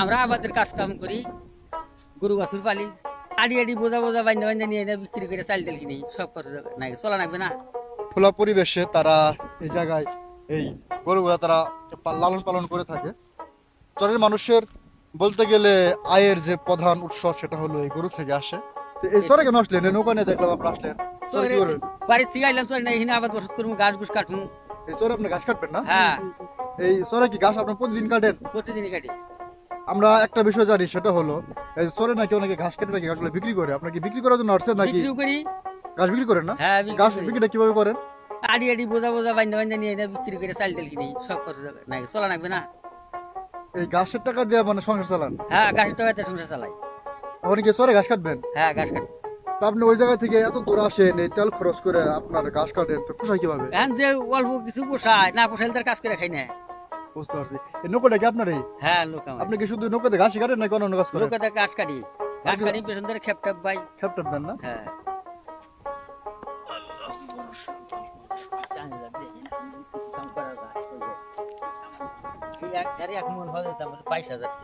আমরা আমাদের কাজ কাম করি গরু বাছুর পালি আড়ি আড়ি বোঝা বোঝা বান্ধা বান্ধা নিয়ে এনে বিক্রি করে চাল ডাল কিনি সব কথা নাই চলা লাগবে না। খোলা পরিবেশে তারা এই জায়গায় এই গরুগুলা তারা লালন পালন করে থাকে। চরের মানুষের বলতে গেলে আয়ের যে প্রধান উৎস সেটা হলো এই গরু থেকে আসে। এই চরে কেন আসলেন? নৌকা নিয়ে দেখলাম আপনারা আসলেন। চরে? বাড়ির থেকে আইলাম চলে না এখানে আবার বসত করব গাছ গুছ কাটুন এই চরে আপনি ঘাস কাটবেন না? হ্যাঁ। এই চরে কি ঘাস আপনার প্রতিদিন কাটেন? প্রতিদিনই কাটি। আমরা একটা বিষয় জানি সেটা হলো এই চরে নাকি অনেকে ঘাস কেটে নাকি ঘাসগুলো বিক্রি করে। আপনার কি বিক্রি করার জন্য আসছেন নাকি? বিক্রিও করি। ঘাস বিক্রি করেন না? হ্যাঁ ঘাস বিক্রিটা কীভাবে করেন? আড়ি আড়ি বোঝা বোঝা নিয়ে বিক্রি করে চাল কিনি সব কথা নাই চলা লাগবে না? এই ঘাসের টাকা দিয়ে মানে সংসার চালান? হ্যাঁ গাছের টাকাতে সংসার চালাই। আপনি কি চরে ঘাস কাটবেন? হ্যাঁ তা আপনি ওই জায়গা থেকে এত দূর আসেন এই তেল খরচ করে আপনার ঘাস কাটেন পোষায় কীভাবে? যে অল্প কিছু পোষায় না পোষাইলে তার কাজ করে খাই না। বুঝতে পারছি। এই নৌকাটা কি আপনার হ্যাঁ আমার। আপনি কি শুধু নৌকাতে ঘাসই কাটেন নাকি অন্য কাজ করেন? গাছ কাটি। কাটি পেছন ধরে বাই। খেপটেপ দেন না? হ্যাঁ।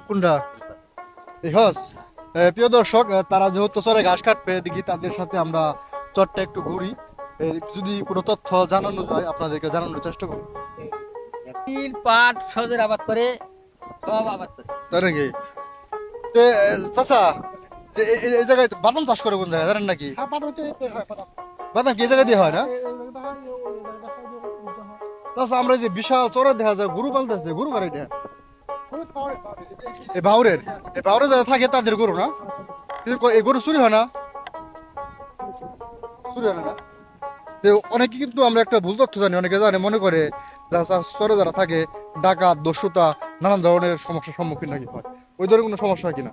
কোনটা? এই হস। এ, প্রিয় দর্শক এ, তারা যেহেতু চরে ঘাস কাটবে দেখি তাদের সাথে আমরা চরটা একটু ঘুরি। এ, যদি কোনো তথ্য জানানো যায় আপনাদেরকে জানানোর চেষ্টা করব। তিল পাট সজের আবাদ করে সব আবাদ করে তাই নাকি তে এ, চাচা যে এই- জায়গায় বাদাম চাষ করে কোন জায়গায় জানেন নাকি হ্যাঁ হয় বাদাম কি এই জায়গায় দিয়ে হয় না চাচা আমরা যে বিশাল চরে দেখা যায় গরু পালতেছে গরু কারে এটা এই বাউরের এই বাউরে যারা থাকে তাদের গরু না এই গরু চুরি হয় না চুরি হয় না অনেকে কিন্তু আমরা একটা ভুল তথ্য জানি অনেকে জানে মনে করে চরে যারা থাকে ডাকাত দস্যুতা নানান ধরনের সমস্যার সম্মুখীন নাকি হয়। ওই ধরনের কোনো সমস্যা হয় কিনা?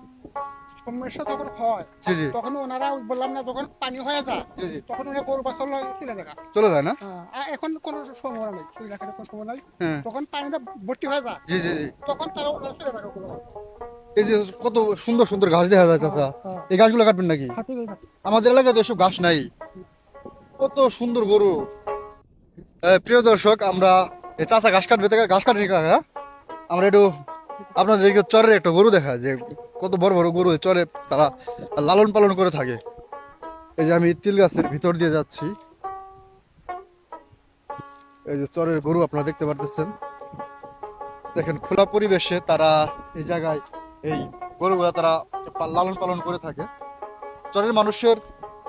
সমস্যা তখন হয়। জি জি। তখন ওনারা বললাম না যখন পানি হয়ে যায় জি জি। তখন ওরা গরু বাছর চলে দেখা চলে যায় না? এখন কোনো সম্ভাবনা নেই চলে রাখার কোনো সম্ভাবনা নেই। হ্যাঁ। তখন পানিটা ভর্তি হয়ে যায়। জি জি জি। তখন তারা ওরা চলে থাকে এই যে কত সুন্দর সুন্দর ঘাস দেখা যায় চাচা। এই ঘাসগুলো কাটবেন নাকি? আমাদের এলাকাতে এসব ঘাস নাই। কত সুন্দর গরু। প্রিয় দর্শক আমরা এই চাচা ঘাস কাটবে থেকে ঘাস কাটেনি কাকা আমরা একটু আপনাদেরকে চরের একটা গরু দেখা যে কত বড় বড় গরু চরে তারা লালন পালন করে থাকে। এই যে আমি তিল গাছের ভিতর দিয়ে যাচ্ছি। এই যে চরের গরু আপনারা দেখতে পারতেছেন। দেখেন, খোলা পরিবেশে তারা এই জায়গায় এই গরুগুলা তারা লালন পালন করে থাকে। চরের মানুষের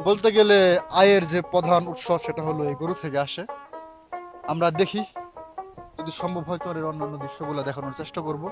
বলতে গেলে আয়ের যে প্রধান উৎস সেটা হলো এই গরু থেকে আসে। আমরা দেখি যদি সম্ভব হয় চরের অন্যান্য দৃশ্যগুলো দেখানোর চেষ্টা করব।